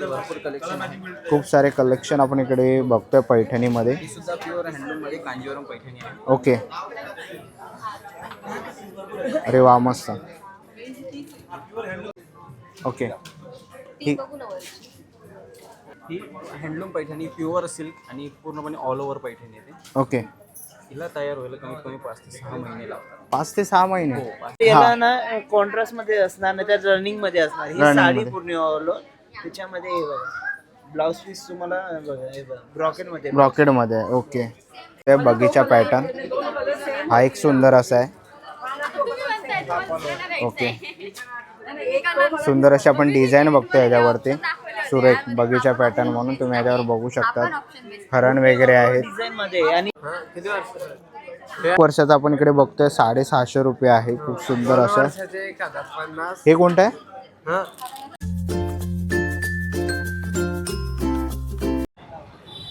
भरपूर कलेक्शन आहे खूप सारे कलेक्शन आपण इकडे बघतोय पैठणीमध्ये. ओके अरे वा मस्त. ओके ही ही हँडलूम पैठणी प्युअर सिल्क आणि पूर्णपणे ऑल ओव्हर पैठणी येते ओके हिला तयार व्हायला कमीत कमी पाच ते सहा महिने लागतात. पाच ते सहा महिने. हो याला ना कॉन्ट्रास्टमध्ये असणार ना त्या रनिंगमध्ये असणार. ही Running साडी मध्ये. पूर्ण ऑल त्याच्यामध्ये हे बघा. ब्लाउज पीस तुम्हाला बघा हे बघा. ब्रॉकेटमध्ये ब्रॉकेडमध्ये आहे ओके ते बगीचा पॅटर्न हा एक सुंदर असा आहे. ओके सुंदर अशी आपण डिझाईन बघतो याच्यावरती. सुरेख बगीचा पॅटर्न म्हणून तुम्ही याच्यावर बघू शकता हरण वगैरे आहेत. डिझाईन मध्ये आहे. आणि वर्षाचं आपण इकडे बघतोय साडेसहाशे रुपये आहे. खूप सुंदर असं. हे कोणतं आहे?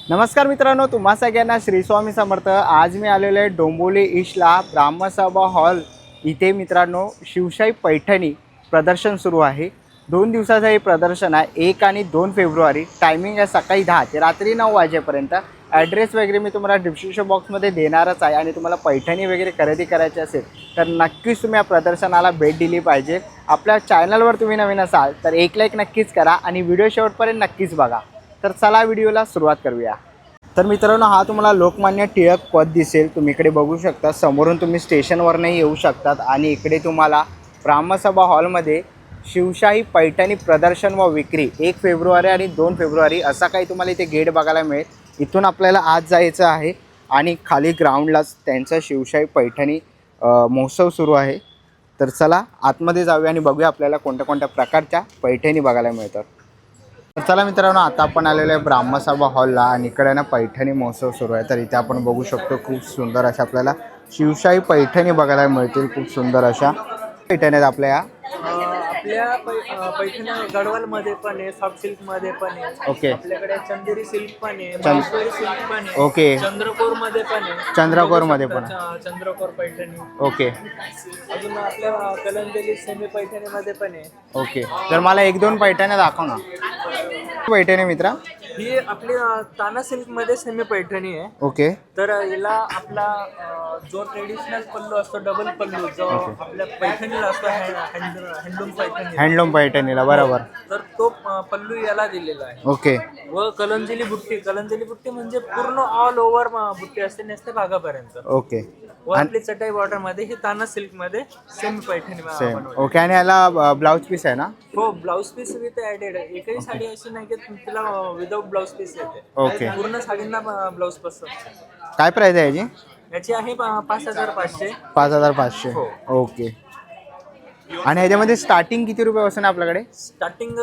नमस्कार मित्रांनो तुम्हा सगळ्यांना श्री स्वामी समर्थ. आज मी आलेलो आहे डोंबोली ईस्टला ब्राह्मसभा हॉल. इथे मित्रांनो शिवशाही पैठणी प्रदर्शन सुरू आहे. दोन दिवसाचं हे प्रदर्शन आहे. एक आणि दोन फेब्रुवारी. टायमिंग आहे सकाळी दहा ते रात्री नऊ वाजेपर्यंत. ॲड्रेस वगैरे मी तुम्हाला डिस्क्रिप्शन बॉक्समध्ये देणारच आहे आणि तुम्हाला पैठणी वगैरे खरेदी करायची असेल तर नक्कीच तुम्ही या प्रदर्शनाला भेट दिली पाहिजे. आपल्या चॅनलवर तुम्ही नवीन असाल तर एक लाईक नक्कीच करा आणि व्हिडिओ शेवटपर्यंत नक्कीच बघा. तर चला व्हिडिओला सुरुवात करूया. तर मित्रांनो हा तुम्हाला लोकमान्य टिळक पद दिसेल. तुम्ही इकडे बघू शकता. समोरून तुम्ही स्टेशनवरनंही येऊ शकतात. आणि इकडे तुम्हाला ब्राह्मसभा हॉलमध्ये शिवशाही पैठणी प्रदर्शन व विक्री एक फेब्रुवारी आणि दोन फेब्रुवारी असा काही तुम्हाला इथे गेट बघायला मिळेल. इथून आपल्याला आज जायचं आहे आणि खाली ग्राउंडलाच त्यांचा शिवशाही पैठणी महोत्सव सुरू आहे. तर चला आतमध्ये जाऊया आणि बघूया आपल्याला कोणत्या कोणत्या प्रकारच्या पैठणी बघायला मिळतात. चला मित्रांनो आता आपण आलेलो आहे ब्राह्मसाबा हॉलला आणि इकडे ना पैठणी महोत्सव सुरू आहे. तर इथे आपण बघू शकतो खूप सुंदर अशा आपल्याला शिवशाही पैठणी बघायला मिळतील. खूप सुंदर अशा पैठणी आहेत आपल्या या. आपल्या पै- पैठणी गडवाल मध्ये पण आहे सॉफ्ट सिल्कमध्ये पण आहे. ओके आपल्याकडे चंदेरी सिल्क पण आहे माहेश्वरी सिल्क पण आहे. ओके चंद्रकोरमध्ये पण आहे. चंद्रकोरमध्ये पण. च- चंद्रकोर पैठणी. ओके अजून आपल्या कलंजली सेमी पैठणी मध्ये पण आहे. ओके तर मला एक दोन पैठण्या दाखव ना. पैठणी मित्रा. ही आपली ताना सिल्कमध्ये सेमी पैठणी आहे. ओके. तर याला आपला अं, जो ट्रेडिशनल पल्लू असतो डबल पल्लू जो आपल्या पैठणीला असतो हँडलूम पैठणी. हँडलूम पैठणीला बरोबर. तर तो अं, पल्लू याला दिलेला आहे. ओके. व कलंजली बुट्टी कलंजली बुट्टी म्हणजे पूर्ण ऑल ओव्हर बुट्टी असते नेसते भागापर्यंत. ओके. व आपली चटाई बॉर्डरमध्ये ही ताना सिल्कमध्ये सेमी पैठणी सेम बनवली. ओके आणि याला ब्लाऊज पीस आहे ना? हो ब्लाऊज पीस विथ ऍडेड एकही साडी अशी नाही की तिला विदाउट ब्लाऊज पीस येते ओके. पूर्ण साडींना ब्लाऊज पीस काय प्राईज आहे याची? याची आहे पा- पाच हजार पाचशे. पाच हजार पाचशे. हो. ओके. आणि ह्याच्यामध्ये स्टार्टिंग किती रुपयापासून आहे आपल्याकडे? स्टार्टिंग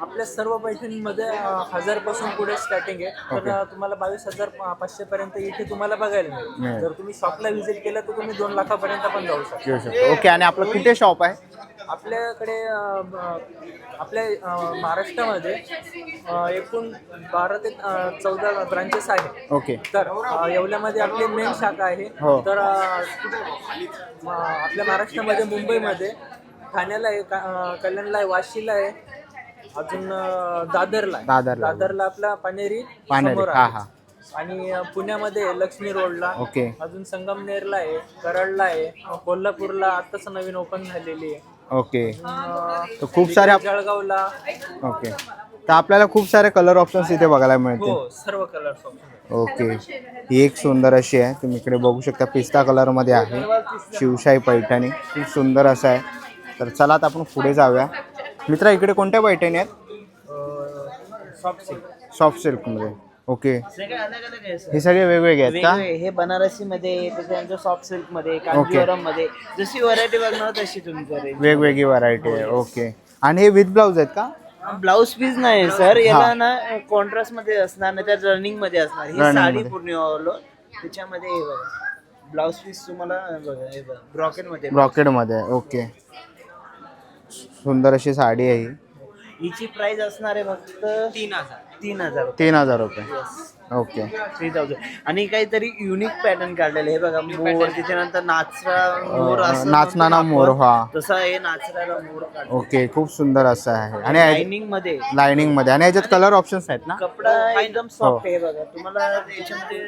आपल्या सर्व पैठणीमध्ये हजारपासून पुढे स्टार्टिंग आहे. तर अ, तुम्हाला बावीस हजार पाचशे पर्यंत इथे तुम्हाला बघायला मिळेल. मिळेल. जर तुम्ही शॉपला व्हिजिट केलं तर तुम्ही दोन लाखापर्यंत पण जाऊ शकता. शकतो. ओके आणि आपलं कुठे शॉप आहे? आपल्याकडे आपल्या महाराष्ट्रामध्ये एकूण बारा ते चौदा ब्रांचेस आहे ओके तर येवल्यामध्ये आपली मेन शाखा आहे हो. तर आपल्या महाराष्ट्रामध्ये मुंबईमध्ये ठाण्याला आहे का- कल्याणला आहे वाशीला आहे अजून दादरला आहे दादरला. दादरला आपला पानेरी पानेरी, समोर हा, आहे. हा. आणि अ, पुण्यामध्ये आहे, लक्ष्मी रोडला ओके अजून संगमनेरला आहे कराडला आहे कोल्हापूरला आताच नवीन ओपन झालेली आहे ओके. तर खूप सारे आप- जळगावला. ओके. तर आपल्याला खूप सारे कलर ऑप्शन्स इथे बघायला मिळतील. हो सर्व कलर्स ओके. ही एक सुंदर अशी आहे. तुम्ही इकडे बघू शकता पिस्ता कलरमध्ये आहे. शिवशाही पैठणी. खूप सुंदर असं आहे. तर चला आता आपण पुढे जाऊया. मित्रा इकडे कोणत्या पैठणी आहेत? सॉफ्ट सिल्क सॉफ्ट सिल्कमध्ये ओके. सगळे अलग अलग आहे सर. हे सगळे वेगवेगळे आहेत का? वेगवेगळे. हे बनारसी मध्ये त्याच्यानंतर सॉफ्ट सिल्कमध्ये कांजीवरममध्ये जशी व्हरायटी बघणार तशी तुमच्याकडे वेगवेगळी व्हरायटी आहे. ओके. आणि हे विथ ब्लाऊज आहेत का? ब्लाऊज पीस नाही सर. याला ना कॉन्ट्रास्टमध्ये असणार ना त्या रनिंगमध्ये असणार. ही Running साडी मध्ये. पूर्ण. त्याच्यामध्ये हे बघा. ब्लाऊज पीस तुम्हाला बघा हे बघा. ब्रॉकेटमध्ये. ब्रॉकेडमध्ये आहे ओके. सुंदर अशी साडी आहे ही. हिची प्राइस असणार आहे फक्त तीन हजार. तीन हजार तीन हजार रुपये. ओके थ्री थाउजंड आणि काहीतरी युनिक पॅटर्न काढलेले हे बघा मोर त्याच्यानंतर नाचरा मोर असं नाचणारा म्हणतो मोर आपण. हा. तसा हे नाचणारा मोर ओके खूप सुंदर असं आहे. आणि लाइनिंगमध्ये. लाइनिंगमध्ये. आणि याच्यात कलर ऑप्शन्स आहेत ना? कपडा एकदम हो. सॉफ्ट आहे बघा. तुम्हाला याच्यामध्ये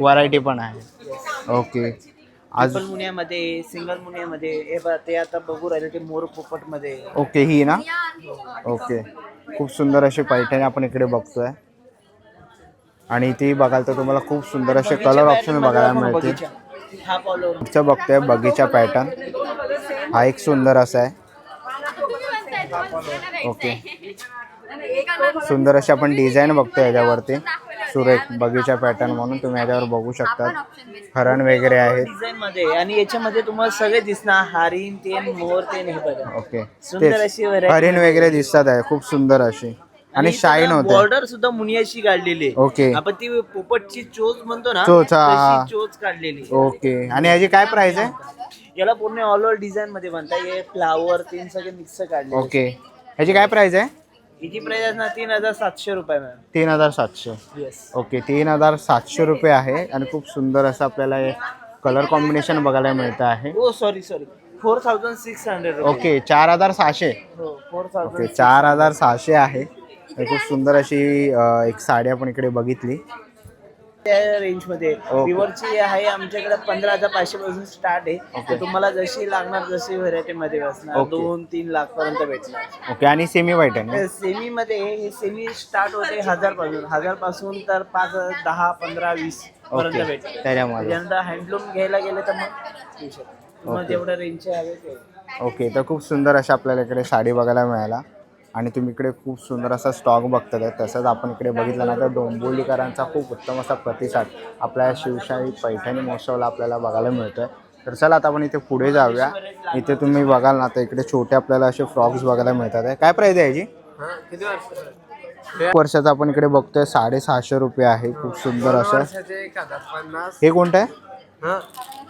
व्हरायटी पण आहे. ओके आज ट्रिपल मुनियामध्ये सिंगल मुनियामध्ये हे बघा ते आता बघू राहिले ते मोर पोपटमध्ये ओके ही ना? ओके खूप सुंदर अशी पैठणी आपण इकडे बघतोय. आणि ती बघाल तर तुम्हाला खूप सुंदर असे कलर ऑप्शन बघायला मिळतील. हा पुढचं बघतोय बगीचा पॅटर्न हा एक सुंदर असा आहे. ओके. सुंदर अशी आपण डिझाईन बघतोय याच्यावरती. सुरेख बगीचा पॅटर्न म्हणून तुम्ही याच्यावर बघू शकता. हरण वगैरे आहेत. डिझाईन मध्ये आणि याच्यामध्ये तुम्हाला सगळे दिसणार हारीन तेन मोर तेन हे बघा. ओके. सुंदर तेच. अशी variety. हरिण वगैरे दिसतात आहे खूप सुंदर अशी. आणि शाईन होते बॉर्डर सुद्धा मुनियाशी काढलेली आहे. ओके. आपण ती पोपटची चोच म्हणतो ना चोच, हा, हा. तशी चोच काढलेली ओके. आणि याची काय प्राइस आहे? याला पूर्ण ऑल ओव्हर डिझाईन मध्ये बनता. हे फ्लावर तीन सगळे मिक्स काढले ओके. याची काय प्राइस आहे? हिची प्राइस असणार? तीन हजार सातशे रुपये मॅम तीन हजार सातशे. येस ओके तीन हजार सातशे रुपये आहे आणि खूप सुंदर असं आपल्याला हे कलर कॉम्बिनेशन बघायला मिळतं आहे. ओ sorry sorry four thousand six hundred okay चार हजार सहाशे. हो फोर ओके थाउजंड चार हजार सहाशे आहे. खूप सुंदर अशी अं, एक साडी आपण इकडे बघितली. त्या रेंजमध्ये ओके. रिव्हरची आहे आमच्याकडे पंधरा हजार पाचशे पासून स्टार्ट आहे. तर तुम्हाला जशी लागणार जशी व्हरायटी मध्ये असणार ओके. दोन तीन लाख पर्यंत भेटणार. ओके आणि सेमी व्हाईट आहे ना? सेमी मध्ये हे सेमी स्टार्ट होते हजारपासून हजारपासून तर पाच दहा पंधरा वीस पर्यंत ओके भेटते त्याच्यामध्ये. हँडलूम घ्यायला गेले तर मग शकतो. तुम्हाला ओके. जेवढ्या रेंजचे हवे ते ओके तर खूप सुंदर अशा आपल्याला इकडे साडी बघायला मिळाला आणि तुम्ही इकडे खूप सुंदर असा स्टॉक बघतात आहे तसंच आपण इकडे बघितलं ना तर डोंबिवलीकरांचा खूप उत्तम असा प्रतिसाद आपल्या शिवशाही पैठणी महोत्सवाला आपल्याला बघायला मिळतो आहे तर चला आता आपण इथे पुढे जाऊया. इथे तुम्ही बघाल ना तर इकडे छोटे आपल्याला असे फ्रॉक्स बघायला मिळतात. आहे काय प्राईज आहे याची? वर्षाचं आपण इकडे बघतोय साडेसहाशे रुपये आहे. खूप सुंदर असं. हे कोणतं आहे?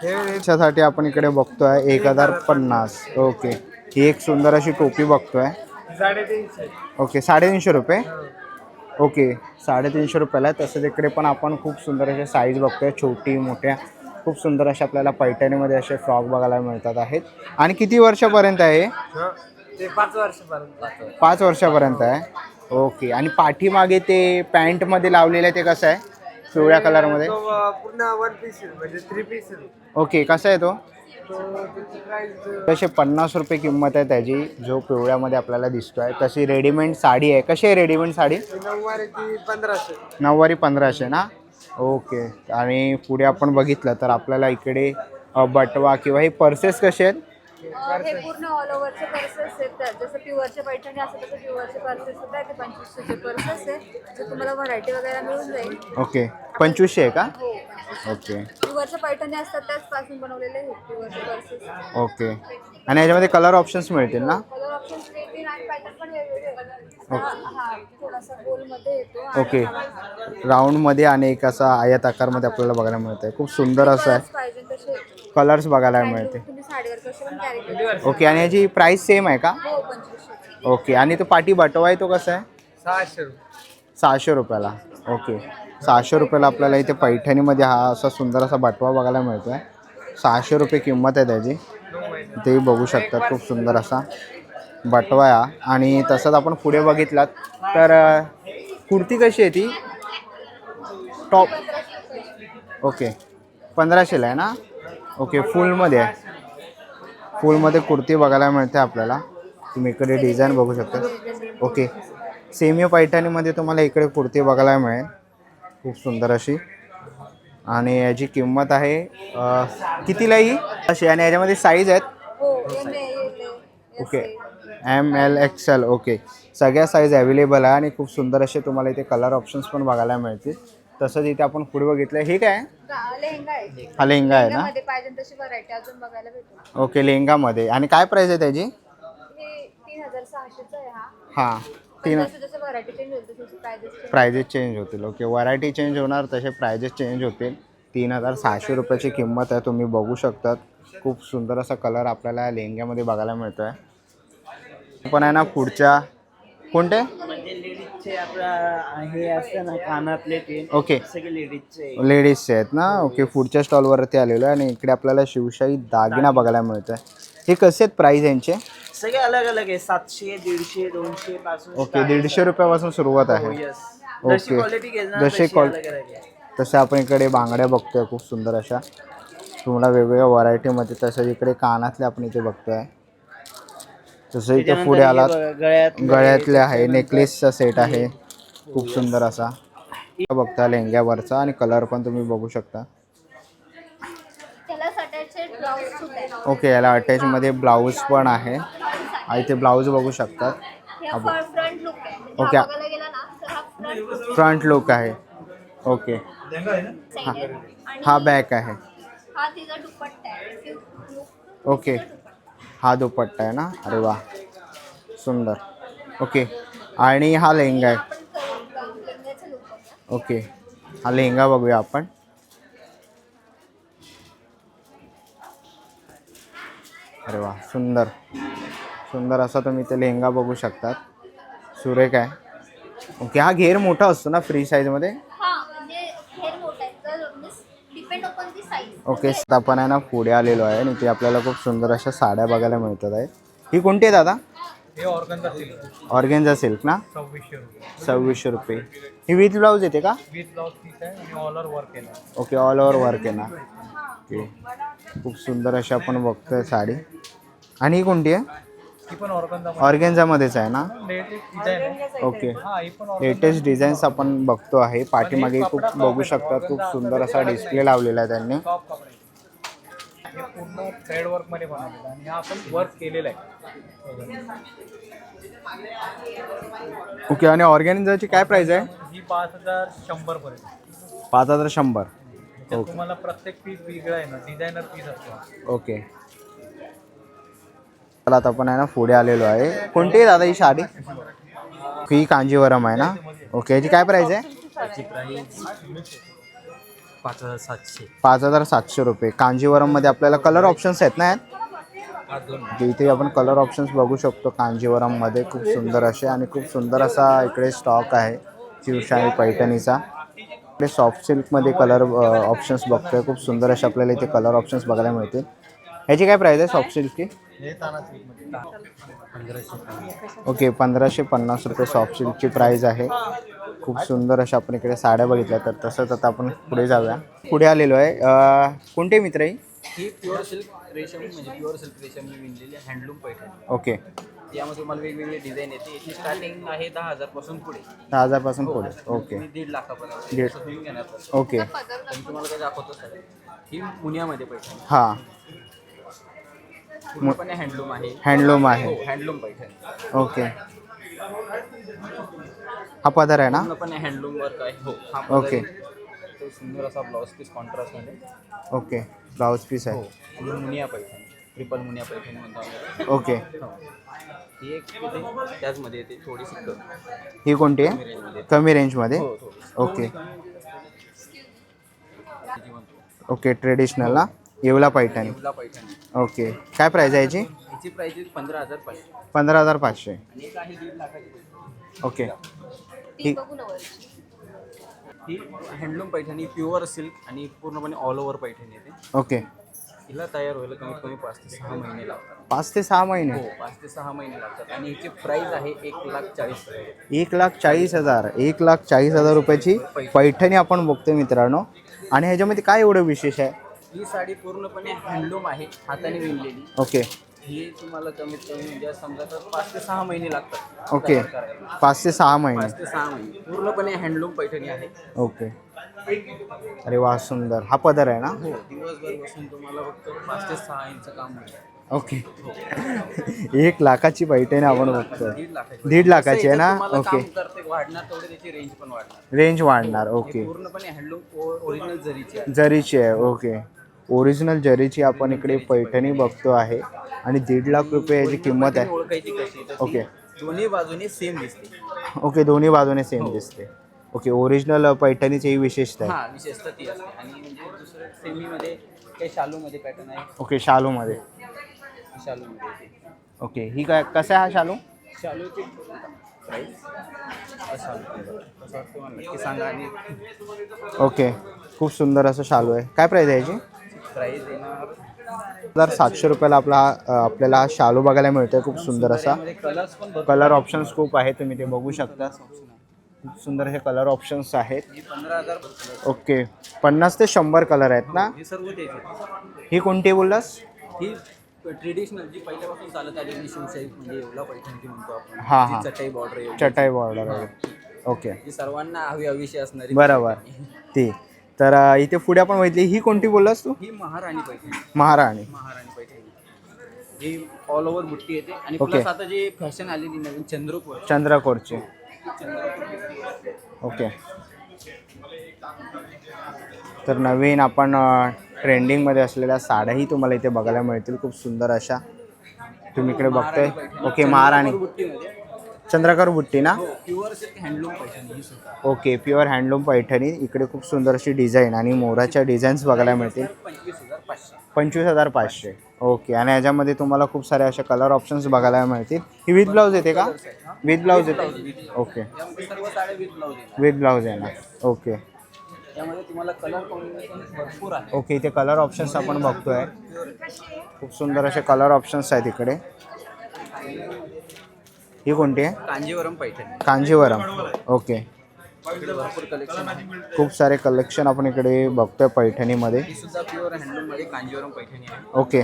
त्याच्यासाठी आपण इकडे बघतोय एक हजार पन्नास. ओके. ही एक सुंदर अशी टोपी बघतोय. साडेतीनशे. ओके साडेतीनशे रुपये? ओके साडेतीनशे रुपयाला. आहे तसंच इकडे पण आपण खूप सुंदर अशा साईज बघतोय छोटी मोठ्या. खूप सुंदर अशा आपल्याला पैठणीमध्ये असे फ्रॉक बघायला मिळतात आहेत. आणि किती वर्षापर्यंत आहे ते पाच वर्षापर्यंत. पाच वर्ष पाच वर्षापर्यंत आहे. ओके आणि पाठीमागे ते पॅन्टमध्ये लावलेलं आहे ते कसं आहे? पिवळ्या कलरमध्ये पूर्ण वन पीस म्हणजे थ्री पीस ओके कसं आहे तो? तसे पन्नास रुपये किंमत आहे त्याची जो पिवळ्यामध्ये आपल्याला दिसतोय. तशी रेडीमेड साडी आहे. कशी आहे रेडीमेड साडी? नऊवारी पंधराशे नऊवारी पंधराशे ना? ओके. आणि पुढे आपण बघितलं तर आपल्याला इकडे बटवा किंवा हे पर्सेस कसे आहेत? हे पूर्ण ऑल ओव्हरचे पर्सेस आहेत जसं प्युअरचे पैठणी असतात तसं प्युअरचे पर्सेस सुद्धा पंचवीसशेचे पर्सेस आहे तर तुम्हाला व्हरायटी वगैरे मिळून जाईल. ओके. पंचवीसशे आहे का? हो ओके. प्युअरचे पैठणी असतात त्याचपासून बनवलेले आहेत प्युअरचे पर्सेस ओके. आणि याच्यामध्ये कलर ऑप्शन्स मिळतील ना? कलर ऑप्शन्स वेगळे आणि पॅटर्न पण वेगवेगळे आहेत. हा हा थोडासा गोलमध्ये येतो. आणि ओके. हा. राऊंडमध्ये आणि एक असा आयत आकारमध्ये आपल्याला बघायला मिळतं आहे खूप सुंदर असं आहे. कलर्स पाहिजे तसे. कलर्स बघायला मिळते. ओके आणि याची प्राईस सेम आहे का? हो ओके आणि तो पाठी बटवा आहे तो कसा आहे? सहाशे रुपये. सहाशे रुपयाला. ओके सहाशे रुपयाला आपल्याला इथे पैठणीमध्ये हा असा सुंदर असा बटवा बघायला मिळतो आहे सहाशे रुपये किंमत आहे त्याची. तेही बघू शकतात खूप सुंदर असा बटवा आहे हा. आणि तसंच आपण पुढे बघितलात तर कुर्ती कशी आहे ती? टॉप ओके पंधराशेला आहे ना? ओके फुलमध्ये आहे फुलमध्ये कुर्ती बघायला मिळते आपल्याला. तुम्ही इकडे डिझाईन बघू शकता. ओके सेमी पैठणीमध्ये तुम्हाला इकडे कुर्ती बघायला मिळेल. खूप सुंदर अशी. आणि याची किंमत आहे कितीला ही? अशी. आणि याच्यामध्ये साईज आहेत? हो M L A okay M L XL okay सगळ्या साईज अवेलेबल आहे आणि खूप सुंदर असे तुम्हाला इथे कलर ऑप्शन्स पण बघायला मिळतील. तसंच इथे आपण पुढे बघितलं हे काय? आहे? लेहंगा आहे. हा लेहंगा आहे ना? लेहंगामध्ये पाहिजे तशी व्हरायटी अजून बघायला भेटेल ओके लेहंगामध्ये. आणि काय प्राईस आहे त्याची? हे तीन हजार सहाशेचा आहे हा. हां पण तीन जसं जसं व्हरायटी चेंज होते तशी प्राइजेस प्रायझेस चेंज होतील. ओके व्हरायटी चेंज होणार तसे प्रायझेस चेंज होतील. तीन हजार सहाशे रुपयाची किंमत आहे तुम्ही बघू शकतात. खूप सुंदर असा कलर आपल्याला या लेहंग्यामध्ये बघायला मिळतो आहे पण आहे ना पुढच्या कोणते? म्हणजे लेडीजचे आपला हे असतं ना कानातले ते ओके. सगळे लेडीजचे लेडीजचे आहेत ना? ओके पुढच्या स्टॉलवरती आलेलो आहे आणि इकडे आपल्याला शिवशाही दागिना बघायला मिळतोय. हे कसे आहेत प्राईस यांचे? सगळे अलग अलग आहे. सातशे दीडशे दोनशे पासून ओके दीडशे रुपयापासून सुरुवात आहे. Yes okay. आहे. तसे आपण इकडे बांगड्या बघतोय खूप सुंदर अशा. तुम्हाला वेगवेगळ्या व्हरायटीमध्ये तसं इकडे कानातले आपण इथे बघतोय. तसं इथे पुढे आलात बघा, गळ्यात गळ्यातले आहे नेकलेसचा सेट आहे. खूप सुंदर असा. बघता लेंग्यावरचा आणि कलर पण तुम्ही बघू शकता. ओके याला अटॅचमध्ये ब्लाऊज पण आहे. आणि ते ब्लाऊज बघू शकतात. हे फ्रंट लुक आहे. म्हणजे ओके. हा हा फ्रंट फ्रंट लुक आहे. ओके आणि हा बॅक आहे. हा तिचा दुपट्टा आहे. Look- ओके हा दुपट्टा आहे ना? अरे वा. सुंदर. ओके आणि हा लेहंगा आहे. ओके हा लेहंगा बघूया आपण. अरे वा सुंदर. सुंदर असा तुम्ही ते लेहंगा बघू शकतात. सुरेख आहे. ओके हा घेर मोठा असतो ना फ्री साईजमध्ये हा म्हणजे हेअर मोठा आहे तर depend upon the size okay आपण आहे ना पुढे आलेलो आहे आणि ते आपल्याला खूप सुंदर अशा साड्या बघायला मिळतात आहे ही कोणती आहे दादा? हे ऑर्गनचा सिल्क. ऑर्गेन्झा सिल्क ना? सव्वीसशे रुपये. सव्वीसशे रुपये. ही विथ ब्लाऊज येते का? विथ ब्लाउज पीस आहे आणि ऑल वर्क केलं ओके ऑल ओव्हर वर्क आहे ना ओके. खूप सुंदर अशी आपण बघतोय साडी. आणि ही कोणती आहे? ही पण ऑर्गनचा ऑर्गेन्झामध्येच आहे ना? लेटेस्ट डिझाईन आहे. ओके हा ही पण लेटेस्ट डिझाईन्स आपण बघतो आहे. पाठीमागे खूप बघू शकता. खूप सुंदर असा डिस्प्ले लावलेला आहे त्यांनी. टॉप कपडे. हे पूर्ण थ्रेड वर्कमध्ये बनवलेलं आहे. आणि हा आपण वर्क केलेला आहे. ओके आणि ऑर्गेन्झाची काय प्राईस आहे? ही पाच हजार शंभर पर्यंत. पाच हजार शंभर. तुम्हाला प्रत्येक पीस वेगळा आहे ना. डिझायनर पीस असतो. ओके. चला आता आपण आहे ना पुढे आलेलो आहे. कोणती आहे दादा ही साडी? ही कांजीवरम आहे ना? ओके याची काय प्राईस आहे? पाच हजार सातशे पाच हजार सातशे रुपये. कांजीवरममध्ये आपल्याला कलर ऑप्शन्स आहेत ना इथे आपण कलर ऑप्शन्स बघू शकतो कांजीवरममध्ये. खूप सुंदर असे आणि खूप सुंदर असा इकडे स्टॉक आहे शिवशाही पैठणीचा. इकडे सॉफ्ट सिल्कमध्ये कलर ऑप्शन्स बघतोय. खूप सुंदर असे आपल्याला इथे कलर ऑप्शन्स बघायला मिळतील. ह्याची काय प्राईस आहे सॉफ्ट सिल्कची ओके पंधराशे पन्नास रुपये सॉफ्ट सिल्कची प्राईज आहे. खूप सुंदर अशा आपण इकडे साड्या बघितल्या तर तसंच आता आपण पुढे जाऊया. पुढे आलेलो आहे. कोणते मित्र आहे? ही प्युअर सिल्क रेशम म्हणजे प्युअर सिल्क रेशमने विणलेली हँडलूम पैठणी. ओके. यामध्ये तुम्हाला वेगवेगळे डिझाईन येते. याची स्टार्टिंग आहे दहा हजारपासून पुढे. दहा हजारपासून पुढे. ओके. दीड लाखापर्यंत दीड. घेणार. ओके. तुम्हाला काय दाखवतो सर ही मुनियामध्ये पैठणी. हां. पूर्णपणे हँडलूम आहे. हँडलूम आहे. हो हँडलूम पैठणी ओके. हा पदर आहे ना? पूर्णपणे हँडलूम वर्क आहे हो हा ओके. पदर आहे. तो सुंदर असा ब्लाऊज पीस कॉन्ट्रास्टमध्ये ओके. ब्लाऊज पीस हो आहे आणि मुनिया पैठणी ट्रिपल मुनिया पैठणी म्हणतो ओके. हो. ही एक त्याचमध्ये येते थोडीशी कमी. ही कोणती आहे? रेंजमध्ये कमी रेंजमध्ये हो ओके. ओके ट्रेडिशनल ना येवला पैठणी. येवला पैठणी. ओके. काय प्राईज आहे याची? याची प्राइस पंधरा हजार पाचशे. पंधरा हजार पाचशे. आणि एक आहे दीड लाखाची पैठणी. ओके. ती ठीक ही हँडलूम पैठणी प्युअर सिल्क आणि पूर्णपणे ऑल ओव्हर पैठणी येते. ओके. हिला तयार व्हायला कमीत कमी पाच ते सहा महिने लागतात. पाच ते सहा हो महिने पाच ते सहा महिने लागतात. आणि याची प्राइस आहे एक लाख चाळीस हजार. एक लाख चाळीस हजार. एक लाख चाळीस हजार रुपयाची पैठणी आपण बघतोय मित्रांनो. आणि ह्याच्यामध्ये काय एवढं विशेष आहे? ही साडी पूर्णपणे हँडलूम आहे हाताने विणलेली. ओके. ही तुम्हाला कमीत कमी म्हणजे समजा तर पाच ते सहा महिने लागतात. ओके. तयार करायला. पाच ते सहा महिने. पाच ते सहा महिने. पूर्णपणे हँडलूम पैठणी आहे. ओके. अरे वा सुंदर. हा पदर आहे ना? हो दिवसभर बसून तुम्हाला फक्त पाच ते सहा इंच काम होईल. ओके. एक लाखाची पैठणी आपण बघतोय दीड लाखाची. दीड लाखाची आहे ना? तुम्हाला ओके. काम करते वाढणार तेवढे त्याची रेंज पण वाढणार. रेंज वाढणार हे ओके. पूर्णपणे हँडलूम ओरिजिनल जरीची आहे. जरीची आहे ओके. ओरिजिनल जरीची आपण इकडे पैठणी बघतो आहे आणि दीड लाख रुपये याची किंमत आहे. ओके. दोन्ही बाजूने सेम दिसते. ओके दोन्ही बाजूने सेम दिसते. ओके ओरिजिनल पैठणीची ही विशेषता आहे. हा विशेषतः ती असते. आणि म्हणजे दुसरं सेमीमध्ये काही शालूमध्ये पॅटर्न आहे. ओके शालूमध्ये. ओके ही काय कसं आहे हा शालू? शालूची प्राईस नक्की सांगा आणि ओके खूप सुंदर असं शालू आहे. काय प्राईस आहे याची? प्राईस येणार हजार सातशे रुपयाला आपला हा, आपल्याला हा शालू बघायला मिळतोय खूप सुंदर असा. कलर्स पण भरपूर कलर ऑप्शन्स खूप आहेत तुम्ही ते बघू शकता. खूप सुंदर हे कलर ऑप्शन्स आहेत. ही पंधरा हजार कलर ओके. पन्नास ते शंभर कलर आहेत ना? हे सर्व तेच आहेत. ही कोणती बोललास? ही ट्रेडिशनल जी पहिल्यापासून चालत आलेली शिवशाही म्हणजे ती म्हणतो आपण. हा, हा. जी चटई बॉर्डर चटाई बॉर्डर आहे. ओके. जी सर्वांना हवी हवीशी असणारी. बरोबर. ती. तर इथे पुढे आपण बघितली ही कोणती बोललास तू? ही महाराणी पैठणी. महाराणी. महाराणी पैठणी. ही ऑल ओव्हर बुट्टी येते. आणि. प्लस आता जी फॅशन आलेली नवीन चंद्रपूर चंद्रकोरची. ओके. तर नवीन आपण ट्रेंडिंगमध्ये असलेल्या साड्याही तुम्हाला इथे बघायला मिळतील. खूप सुंदर अशा. तुम्ही इकडे बघताय. ओके महाराणी. बुट्टीमध्ये. चंद्रकोर बुट्टी ना? प्युअर सिल्क हँडलूम पैठणी ही ओके प्युअर हँडलूम पैठणी. इकडे खूप सुंदर अशी डिझाईन आणि मोराच्या डिझाईन्स बघायला मिळतील. पंचवीस हजार पाचशे. पंचवीस हजार पाचशे ओके आणि याच्यामध्ये तुम्हाला खूप सारे असे कलर ऑप्शन्स बघायला मिळतील. ही विथ ब्लाऊज येते का? विथ ब्लाऊज येते. ओके. विथ ब्लाऊज येणार. ब्लाऊज येणार ओके. त्यामध्ये तुम्हाला कलर कॉम्बिनेशन भरपूर आहे. ओके इथे कलर ऑप्शन्स आपण बघतोय. खूप सुंदर असे कलर ऑप्शन्स आहेत इकडे. ही कोणती आहे? कांजीवरम पैठणी. कांजीवरम. ओके. इकडे भरपूर कलेक्शन आहे. खूप सारे कलेक्शन आपण इकडे बघतोय पैठणीमध्ये. ही सुद्धा प्युअर हँडलूममध्ये कांजीवरम पैठणी आहे. ओके.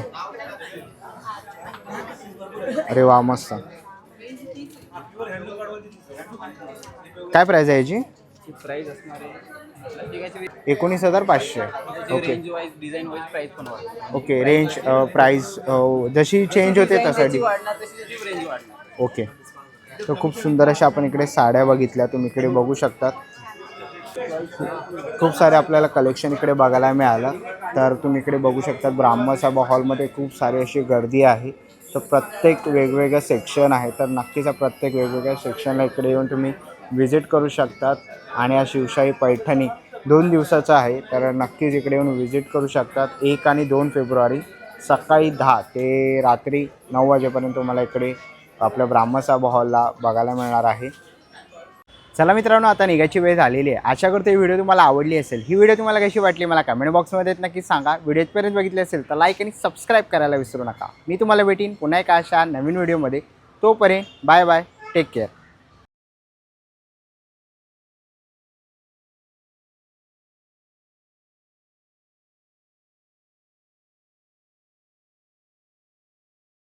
अरे वा मस्त. काय प्राइस आहे याची? ही प्राइस असणार आहे. प्रत्येकाची एकोणीस हजार पाचशे. Okay. Range wise design wise price पण वाढते ओके रेंज प्राइस जशी चेंज होते तसं वाढणार तशी त्याची रेंज वाढणार. ओके. तर खूप सुंदर अशा आपण इकडे साड्या बघितल्या तुम्ही इकडे बघू शकतात खूप सारे आपल्याला कलेक्शन इकडे बघायला मिळालं. तर तुम्ही इकडे बघू शकतात ब्राह्मसभा हॉलमध्ये खूप सारी अशी गर्दी आहे. तर प्रत्येक वेगवेगळं सेक्शन आहे तर नक्कीच प्रत्येक वेगवेगळ्या सेक्शनला इकडे येऊन तुम्ही व्हिजिट करू शकतात. आणि हा शिवशाही पैठणी दोन दिवसाचा आहे. तर नक्कीच इकडे येऊन व्हिजिट करू शकतात. एक आणि दोन फेब्रुवारी सकाळी दहा ते रात्री नऊ वाजेपर्यंत तुम्हाला इकडे आपल्या ब्राह्मसभा हॉलला बघायला मिळणार आहे. चला मित्रांनो आता निघायची वेळ झालेली आहे. आशा करतो ही व्हिडिओ तुम्हाला आवडली असेल. ही व्हिडिओ तुम्हाला कशी वाटली मला कमेंट बॉक्समध्ये नक्की सांगा. व्हिडिओपर्यंत बघितली असेल तर लाईक आणि सबस्क्राईब करायला विसरू नका. मी तुम्हाला भेटीन पुन्हा एका अशा नवीन व्हिडिओमध्ये. तोपर्यंत बाय बाय टेक केअर